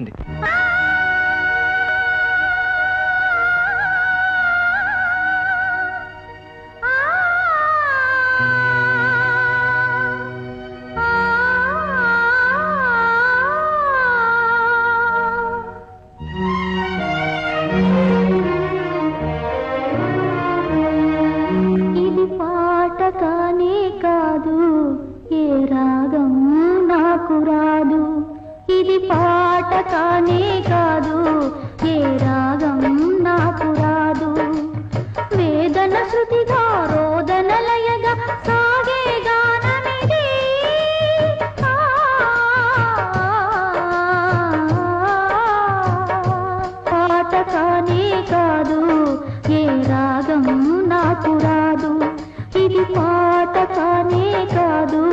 ఇది పాట కానే కాదు ఏ రాగం నాకు ఇది పాట కానే కాదు. ఏ రాగం నాకు రాదు. వేదన శృతిగా రోదన లయగా సాగే గానమిది. పాట కానే కాదు. ఏ రాగం నాకు రాదు. ఇది పాట కానే కాదు.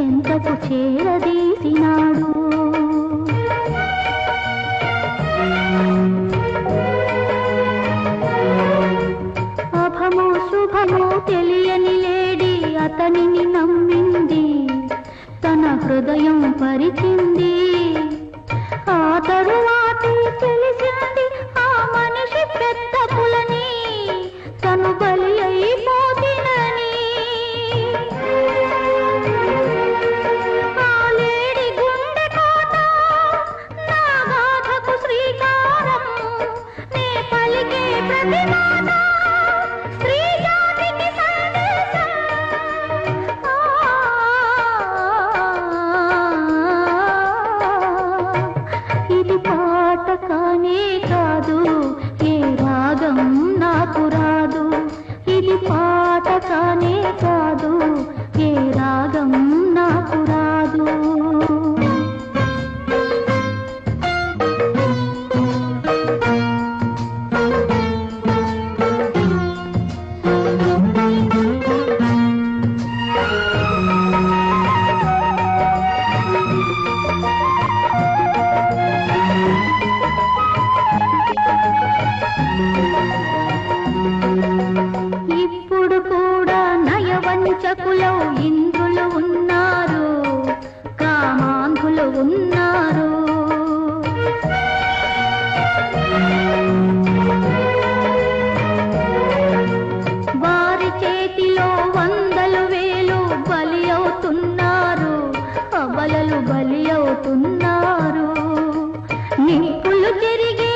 చెంతకు చేరదీసినాడు? అభము శుభమో తెలియని లేడి అతనిని నమ్మింది. తన హృదయం పరిచింది. ఆ తరువాత కానే కాదు ఏ రాగం నాకు రాదు. ఇది పాట కానే కాదు బలి అవుతున్నారు. అబలలు బలి అవుతున్నారు. నిప్పులు తిరిగి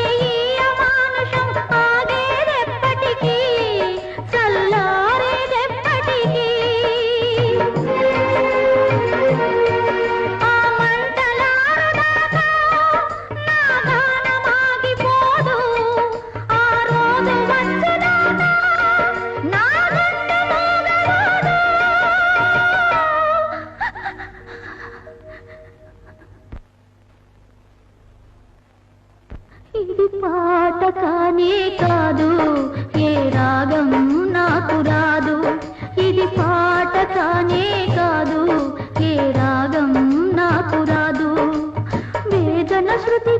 ఇది పాట కానే కాదు ఏ రాగం నాకు రాదు. ఇది పాట కానే కాదు ఏ రాగం నాకు రాదు. వేదన శృతి